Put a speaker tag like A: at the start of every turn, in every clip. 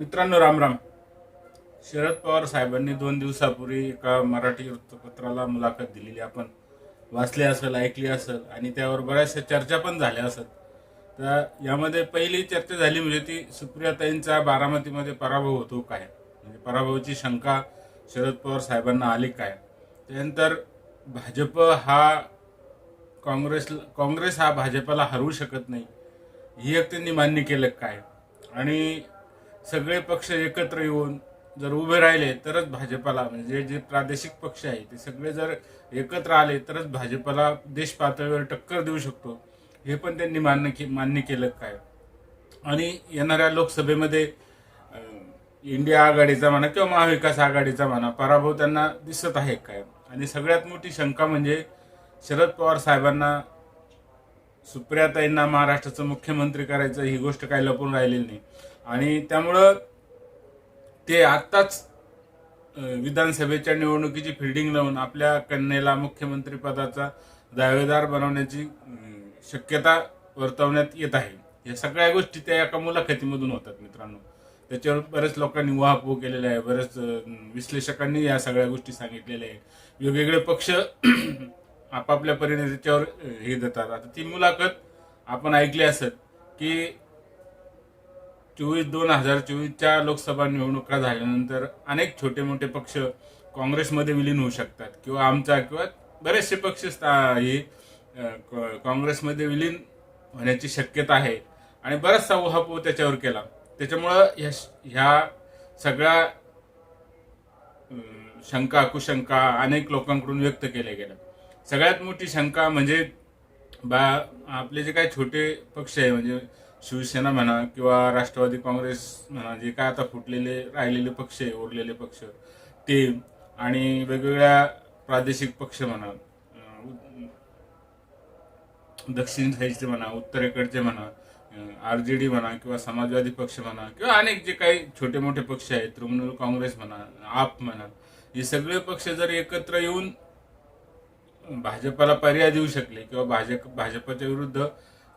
A: मित्रांनो राम राम. शरद पवार साहेबांनी दोन दिवसापूर्वी एका मराठी वृत्तपत्राला मुलाखत दिलेली. आपण वाचली असेल ऐकली असेल आणि त्यावर बऱ्याचशा चर्चा पण झाल्या असत तर यामध्ये पहिली चर्चा झाली म्हणजे ती सुप्रियाताईंचा बारामतीमध्ये पराभव होतो काय? म्हणजे पराभवाची शंका शरद पवार साहेबांना आली काय? त्यानंतर भाजप हा काँग्रेस काँग्रेस हा भाजपला हरवू शकत नाही. ही एक त्यांनी मान्य केलं काय? आणि सगळे पक्ष एकत्र येऊन जर उभे राहिले तरच भाजपाला म्हणजे जे प्रादेशिक पक्ष आहे ते सगळे जर एकत्र आले तरच भाजपला देश पातळीवर टक्कर देऊ शकतो. हे पण त्यांनी मान्य के मान्य केलं काय? आणि येणाऱ्या लोकसभेमध्ये इंडिया आघाडीचा म्हणा किंवा महाविकास आघाडीचा म्हणा पराभव त्यांना दिसत आहे काय? आणि सगळ्यात मोठी शंका म्हणजे शरद पवार साहेबांना सुप्रियाताईंना महाराष्ट्राचं मुख्यमंत्री करायचं ही गोष्ट काही लपून राहिलेली नाही. आणि त्यामुळं ते आत्ताच विधानसभेच्या निवडणुकीची फिल्डिंग लावून आपल्या कन्येला मुख्यमंत्री पदाचा दावेदार बनवण्याची शक्यता वर्तवण्यात येत आहे. या सगळ्या गोष्टी त्या एका मुलाखतीमधून होतात मित्रांनो. त्याच्यावर बऱ्याच लोकांनी उहापोह केलेला आहे. बरेच विश्लेषकांनी या सगळ्या गोष्टी सांगितलेल्या आहेत. वेगवेगळे पक्ष आपापल्या परीने त्याच्यावर हे देतात. आता ती मुलाखत आपण ऐकली असत की चोवीस दोन हजार चोवीसच्या लोकसभा निवडणुका झाल्यानंतर अनेक छोटे मोठे पक्ष काँग्रेसमध्ये विलीन होऊ शकतात किंवा आमचा किंवा बरेचसे पक्ष हे काँग्रेसमध्ये विलीन होण्याची शक्यता आहे. आणि बराचसा उहापोह त्याच्यावर केला. त्याच्यामुळं ह्या ह्या सगळ्या शंका कुशंका अनेक लोकांकडून व्यक्त केल्या गेल्या. सगळ्यात मोठी शंका म्हणजे बा आपले जे काही छोटे पक्ष आहे म्हणजे शिवसेना म्हणा किंवा राष्ट्रवादी काँग्रेस म्हणा जे काय आता फुटलेले राहिलेले पक्ष आहे उरलेले पक्ष ते आणि वेगवेगळ्या प्रादेशिक पक्ष म्हणा दक्षिण साईडचे म्हणा उत्तरेकडचे म्हणा आर जे डी म्हणा किंवा समाजवादी पक्ष म्हणा किंवा अनेक जे काही छोटे मोठे पक्ष आहेत तृणमूल काँग्रेस म्हणा आप म्हणा हे सगळे पक्ष जर एकत्र येऊन भाजपला पर्याय देऊ शकले किंवा भाजप भाजपच्या विरुद्ध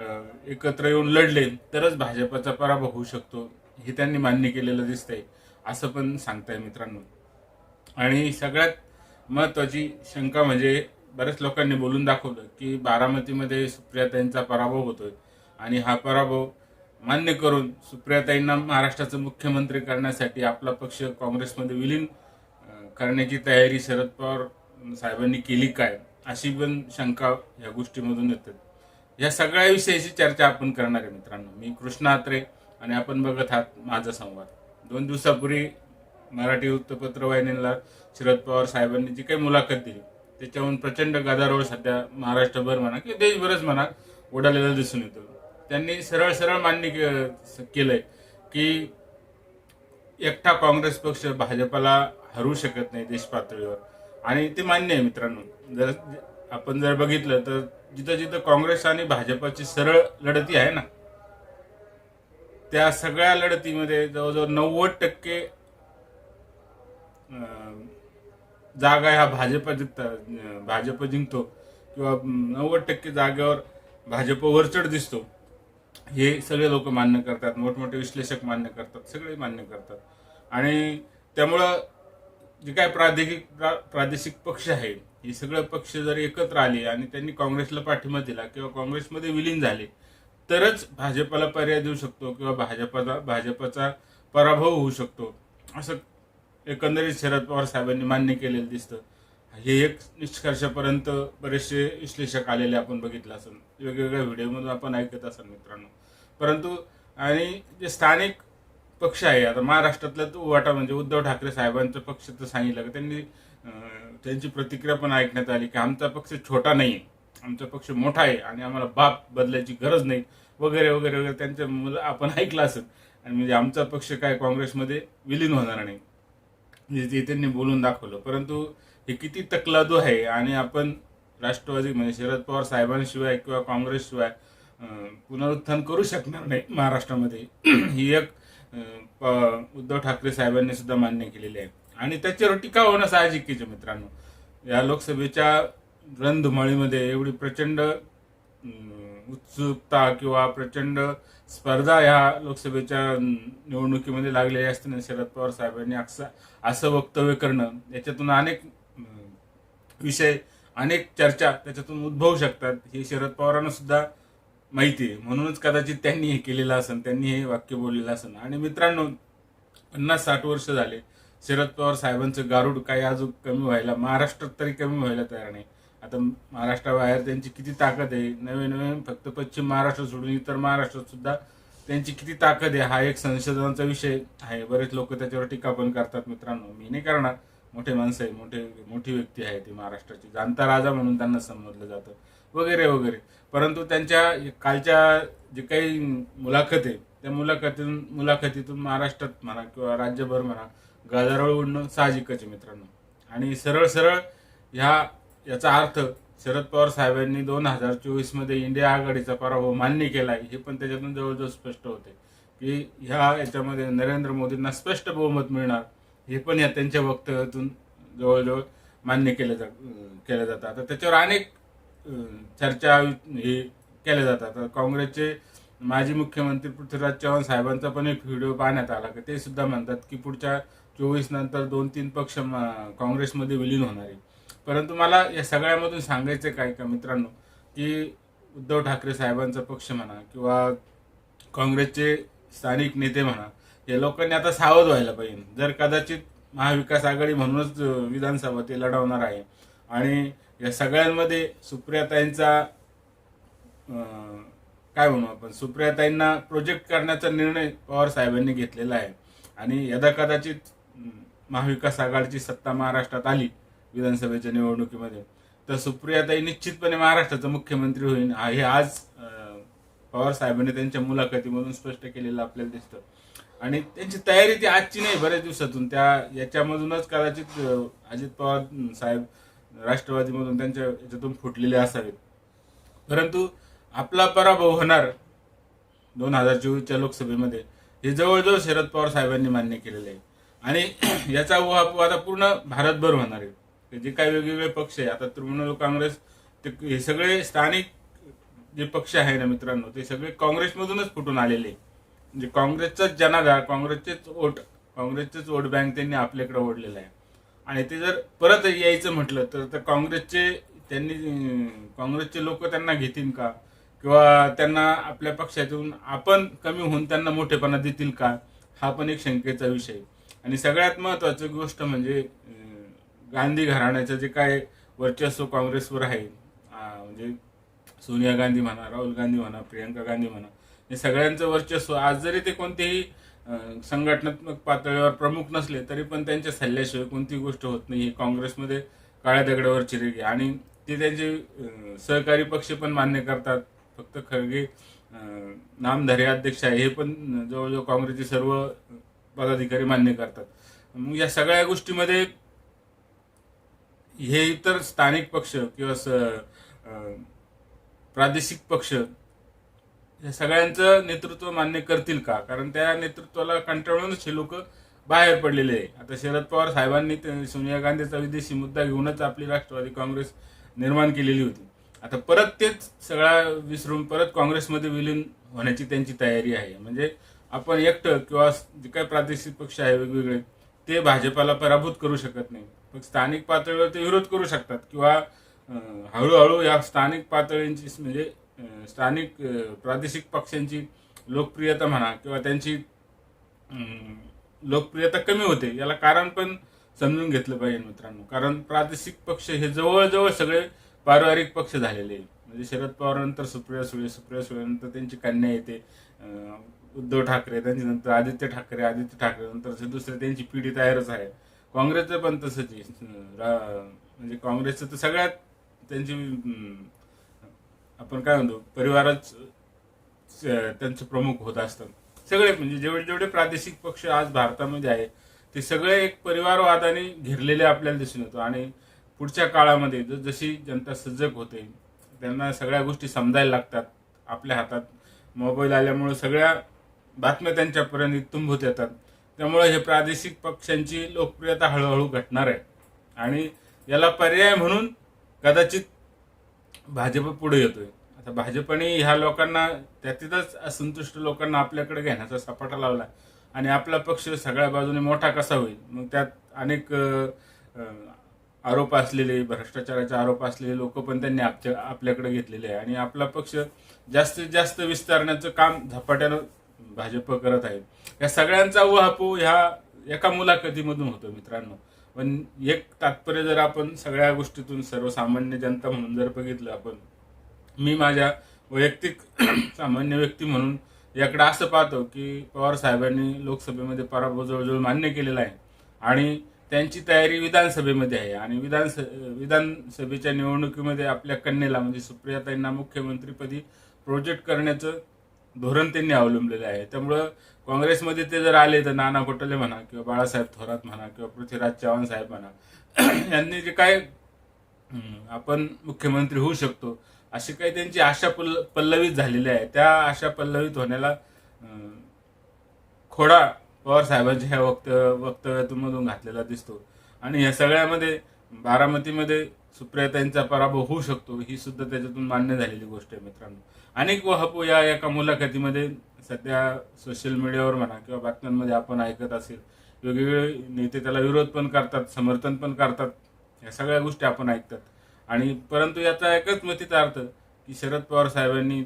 A: एकत्र येऊन लढले तरच भाजपचा पराभव होऊ शकतो हे त्यांनी मान्य केलेलं दिसतंय असं पण सांगताय मित्रांनो. आणि सगळ्यात महत्वाची शंका म्हणजे बऱ्याच लोकांनी बोलून दाखवलं की बारामतीमध्ये सुप्रियाताईंचा पराभव होतोय. आणि हा पराभव मान्य करून सुप्रियाताईंना महाराष्ट्राचं मुख्यमंत्री करण्यासाठी आपला पक्ष काँग्रेसमध्ये विलीन करण्याची तयारी शरद पवार साहेबांनी केली काय अशी पण शंका या गोष्टीमधून येतात. या सगळ्या विषयाची चर्चा आपण करणार आहे मित्रांनो. मी कृष्णा आत्रे आणि आपण बघत आहात माझा संवाद. दोन दिवसापूर्वी मराठी वृत्तपत्र वाहिनीला शरद पवार साहेबांनी जी काही मुलाखत दिली त्याच्याहून प्रचंड गदारोळ सध्या महाराष्ट्रभर म्हणा किंवा देशभरच म्हणा उडालेला दिसून येतो. त्यांनी सरळ सरळ मान्य केलंय की एकटा काँग्रेस पक्ष भाजपला हरू शकत नाही देशपातळीवर. आणि ते मान्य आहे मित्रांनो. जर आपण जर बघितलं तर जिथं जिथं काँग्रेस आणि भाजपाची सरळ लढती आहे ना त्या सगळ्या लढतीमध्ये जवळजवळ नव्वद टक्के जागा ह्या भाजप जिंकतात भाजप जिंकतो किंवा नव्वद टक्के जागेवर भाजप वरचढ दिसतो. हे सगळे लोक मान्य करतात मोठमोठे विश्लेषक मान्य करतात सगळे मान्य करतात. आणि त्यामुळं जे काय प्रादेशिक प्रा- प्रादेशिक पक्ष आहे हे सगळे पक्ष जर एकत्र आले आणि त्यांनी काँग्रेसला पाठिंबा दिला किंवा काँग्रेसमध्ये विलीन झाले तरच भाजपला पर्याय देऊ शकतो किंवा भाजपचा भाजपचा पराभव होऊ शकतो. असं एकंदरीत शरद पवार साहेबांनी मान्य केलेलं दिसतं. हे एक निष्कर्षापर्यंत बरेचसे विश्लेषक आलेले आपण बघितलं असेल. वेगवेगळ्या व्हिडिओमधून आपण ऐकत असाल मित्रांनो. परंतु आणि जे स्थानिक पक्ष आहे आता महाराष्ट्रातला तो वाटा म्हणजे उद्धव ठाकरे साहेबांचं पक्ष तर सांगितलं की त्यांनी त्यांची प्रतिक्रिया पण ऐकण्यात आली की आमचा पक्ष छोटा नाही आमचा पक्ष मोठा आहे आणि आम्हाला बाप बदलायची गरज नाही. वगैरे वगैरे वगैरे त्यांच्या मुलं आपण ऐकलं असेल. आणि म्हणजे आमचा पक्ष काय काँग्रेसमध्ये विलीन होणार नाही. म्हणजे ते त्यांनी बोलून दाखवलं. परंतु हे किती तकलादू आहे आणि आपण राष्ट्रवादी म्हणजे शरद पवार साहेबांशिवाय किंवा काँग्रेसशिवाय पुनरुत्थान करू शकणार नाही महाराष्ट्रामध्ये. ही एक प- उद्धव ठाकरे साहेबांनी सुद्धा मान्य केलेली आहे. आणि त्याच्यावर टीका होणं साहजिकच मित्रांनो. या लोकसभेच्या रणधुमाळीमध्ये एवढी प्रचंड उत्सुकता किंवा प्रचंड स्पर्धा ह्या लोकसभेच्या निवडणुकीमध्ये लागलेली असताना शरद पवार साहेबांनी असं असं वक्तव्य करणं याच्यातून अनेक विषय अनेक चर्चा त्याच्यातून उद्भवू शकतात. हे शरद पवारांना सुद्धा माहिती आहे. म्हणूनच कदाचित त्यांनी हे केलेलं असेल त्यांनी हे वाक्य बोललेलं असेल आणि मित्रांनो पन्नास साठ वर्ष झाले. शरद पवार साहेबांचं गारुड काही अजून कमी व्हायला महाराष्ट्रात तरी कमी व्हायला तयार नाही. आता महाराष्ट्राबाहेर त्यांची किती ताकद आहे? नवे नवे फक्त पश्चिम महाराष्ट्र सोडून इतर महाराष्ट्रात सुद्धा त्यांची किती ताकद आहे? हा एक संशोधनाचा विषय आहे. बरेच लोक त्याच्यावर टीका पण करतात मित्रांनो. मी नाही करणार. मोठे माणसं आहे मोठे मोठी व्यक्ती आहे ती महाराष्ट्राची. जाणता राजा म्हणून त्यांना संबोधलं जातं. वगैरे वगैरे. परंतु त्यांच्या कालच्या जे काही मुलाखत आहे त्या मुलाखतीतून मुलाखतीतून महाराष्ट्रात म्हणा किंवा राज्यभर म्हणा गदारोळ उडणं साहजिकच मित्रांनो. आणि सरळ सरळ ह्या याचा अर्थ शरद पवार साहेबांनी दोन हजार चोवीसमध्ये इंडिया आघाडीचा पराभव मान्य केला आहे हे पण त्याच्यातून जवळजवळ स्पष्ट होते. की ह्या याच्यामध्ये नरेंद्र मोदींना स्पष्ट बहुमत मिळणार हे पण या त्यांच्या वक्तव्यातून जवळजवळ मान्य केलं जा केलं जातं. आता त्याच्यावर अनेक चर्चा हे केल्या जातात. काँग्रेसचे माजी मुख्यमंत्री पृथ्वीराज चव्हाण साहेबांचा पण एक व्हिडिओ पाहण्यात आला की ते सुद्धा म्हणतात की पुढच्या चोवीस नंतर दोन तीन पक्ष काँग्रेसमध्ये विलीन होणार आहे. परंतु मला या सगळ्यामधून सांगायचं काय का मित्रांनो की उद्धव ठाकरे साहेबांचा पक्ष म्हणा किंवा काँग्रेसचे स्थानिक नेते म्हणा या लोकांनी आता सावध व्हायला पाहिजे. जर कदाचित महाविकास आघाडी म्हणूनच विधानसभा ते लढवणार आहे आणि या सगळ्यांमध्ये सुप्रियाताईंचा काय म्हणू आपण सुप्रियाताईंना प्रोजेक्ट करण्याचा निर्णय पवार साहेबांनी घेतलेला आहे. आणि यदा कदाचित महाविकास आघाडीची सत्ता महाराष्ट्रात आली विधानसभेच्या निवडणुकीमध्ये तर सुप्रियाताई निश्चितपणे महाराष्ट्राचा मुख्यमंत्री होईल हा- हे आज पवार साहेबांनी त्यांच्या मुलाखतीमधून स्पष्ट केलेलं आपल्याला दिसतं. आणि त्यांची तयारी ती आजची नाही बऱ्याच दिवसातून. त्या याच्यामधूनच कदाचित अजित पवार साहेब राष्ट्रवादीमधून त्यांच्या याच्यातून फुटलेले असावेत. परंतु आपला पराभव होणार दोन हजार चोवीसच्या लोकसभेमध्ये हे जवळजवळ शरद पवार साहेबांनी मान्य केलेलं आहे. आणि याचा उहापोह आता पूर्ण भारतभर होणार आहे जे काही वेगवेगळे पक्ष आहे आता तृणमूल काँग्रेस ते हे सगळे स्थानिक जे पक्ष आहे ना मित्रांनो ते सगळे काँग्रेसमधूनच फुटून आलेले आहे. म्हणजे काँग्रेसचाच जनाधार काँग्रेसचेच वोट काँग्रेसचेच वोट बँक त्यांनी आपल्याकडे ओढलेलं आहे आणि ते जर परत यायचं म्हटलं तर तर काँग्रेसचे त्यांनी काँग्रेसचे लोक त्यांना घेतील का किंवा त्यांना आपल्या पक्षातून आपण कमी होऊन त्यांना मोठेपणा देतील का हा पण एक शंकेचा विषय आहे. आणि सगळ्यात महत्वाची गोष्ट म्हणजे गांधी घराण्याचं जे काय वर्चस्व काँग्रेसवर आहे म्हणजे सोनिया गांधी म्हणा राहुल गांधी म्हणा प्रियंका गांधी म्हणा हे सगळ्यांचं वर्चस्व आज जरी ते कोणतेही संघटनात्मक पातळीवर प्रमुख नसले तरी पण त्यांच्या सल्ल्याशिवाय कोणतीही गोष्ट होत नाही हे काँग्रेसमध्ये काळ्या दगडावर चिरेगी आणि ते त्यांचे सहकारी पक्ष पण मान्य करतात. फक्त खरगे नामधारी अध्यक्ष आहे हे पण जवळजवळ काँग्रेसचे सर्व पदाधिकारी मान्य करतात. मग या सगळ्या गोष्टीमध्ये हे इतर स्थानिक पक्ष किंवा प्रादेशिक पक्ष या सगळ्यांचं नेतृत्व मान्य करतील का? कारण त्या नेतृत्वाला कंटाळूनच हे लोक बाहेर पडलेले आहे. आता शरद पवार साहेबांनी सोनिया गांधीचा विदेशी मुद्दा घेऊनच आपली राष्ट्रवादी काँग्रेस निर्माण केलेली होती. आता परत तेच सगळा विसरून परत काँग्रेसमध्ये विलीन होण्याची त्यांची तयारी आहे. म्हणजे आपण एकटं किंवा जे काही प्रादेशिक पक्ष आहे वेगवेगळे ते भाजपाला पराभूत करू शकत नाही. मग स्थानिक पातळीवर ते विरोध करू शकतात किंवा हळूहळू या स्थानिक पातळींची म्हणजे स्थानिक प्रादेशिक पक्षांची लोकप्रियता म्हणा किंवा त्यांची लोकप्रियता कमी होते याला कारण पण समजून घेतलं पाहिजे मित्रांनो. कारण प्रादेशिक पक्ष हे जवळजवळ सगळे पारिवारिक पक्ष झालेले म्हणजे शरद पवारांनंतर सुप्रिया सुळे सुप्रिया सुळेनंतर त्यांची कन्या येते. उद्धव ठाकरे त्यांच्यानंतर आदित्य ठाकरे आदित्य ठाकरे नंतर दुसरे त्यांची पिढी तयारच आहे. काँग्रेसचं पण तसंच रा- म्हणजे काँग्रेसचं तर सगळ्यात त्यांची आपण काय म्हणतो परिवारच त्यांचं प्रमुख होत असतात सगळे म्हणजे जेवढे जेवढे प्रादेशिक पक्ष आज भारतामध्ये आहे ते सगळे एक परिवारवादाने घेरलेले आपल्याला दिसून येतो. आणि पुढच्या काळामध्ये जशी जनता सजग होते त्यांना सगळ्या गोष्टी समजायला लागतात. आपल्या हातात मोबाईल आल्यामुळे सगळ्या बातम्या त्यांच्यापर्यंत तुंबूत येतात. त्यामुळे हे प्रादेशिक पक्षांची लोकप्रियता हळूहळू घटणार आहे. आणि याला पर्याय म्हणून कदाचित भाजप पुढे येतोय. आता भाजपने ह्या लोकांना त्यातीलच असंतुष्ट लोकांना आपल्याकडे घेण्याचा सपाटा लावला. आणि आपला पक्ष सगळ्या बाजूने मोठा कसा होईल? मग त्यात अनेक आरोप असलेले भ्रष्टाचाराचे आरोप असलेले लोक पण त्यांनी आपल्या आपल्याकडे घेतलेले आहे. आणि आपला पक्ष जास्तीत जास्त विस्तारण्याचं काम झपाट्यानं भाजप करत आहे या सगळ्यांचा वहापो ह्या एका मुलाखतीमधून होतो मित्रांनो. पण एक तात्पर्य जर आपण सगळ्या गोष्टीतून सर्वसामान्य जनता म्हणून जर बघितलं आपण मी माझ्या वैयक्तिक सामान्य व्यक्ती म्हणून याकडे असं पाहतो की पवार साहेबांनी लोकसभेमध्ये पराभव जवळजवळ मान्य केलेला आहे. आणि त्यांची तयारी विधानसभेमध्ये आहे. आणि विधानस विधानसभेच्या निवडणुकीमध्ये आपल्या कन्येला म्हणजे सुप्रियाताईंना मुख्यमंत्रीपदी प्रोजेक्ट करण्याचं धोरण त्यांनी अवलंबलेलं आहे. त्यामुळं काँग्रेसमध्ये ते जर आले तर नाना पटोले म्हणा किंवा बाळासाहेब थोरात म्हणा किंवा पृथ्वीराज चव्हाण साहेब म्हणा यांनी जे काय आपण मुख्यमंत्री होऊ शकतो अशी काही त्यांची आशा पल्ल पल्लवित झालेली आहे. त्या आशा पल्लवित होण्याला खोडा पवार साहेबांच्या ह्या वक्त वक्तव्यातून घातलेला दिसतो. आणि या सगळ्यामध्ये बारामतीमध्ये सुप्रियाताईंचा पराभव होऊ शकतो ही सुद्धा त्याच्यातून मान्य झालेली गोष्ट आहे मित्रांनो. अनेक वहपो या एका मुलाखतीमध्ये सध्या सोशल मीडियावर म्हणा किंवा बातम्यांमध्ये आपण ऐकत असेल वेगवेगळे नेते त्याला विरोध पण करतात समर्थन पण करतात या सगळ्या गोष्टी आपण ऐकतात. आणि परंतु याचा एकच मतीचा अर्थ की शरद पवार साहेबांनी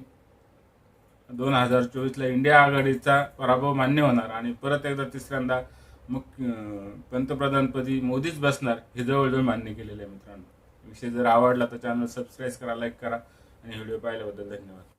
A: दोन हजार चोवीसला इंडिया आघाडीचा पराभव मान्य होणार आणि परत एकदा तिसऱ्यांदा मुख्य पंतप्रधानपदी मोदीच बसणार हे जवळजवळ मान्य केलेलं आहे मित्रांनो. विषय जर आवडला तर चॅनल सबस्क्राईब करा लाईक करा आणि व्हिडिओ पाहिल्याबद्दल धन्यवाद.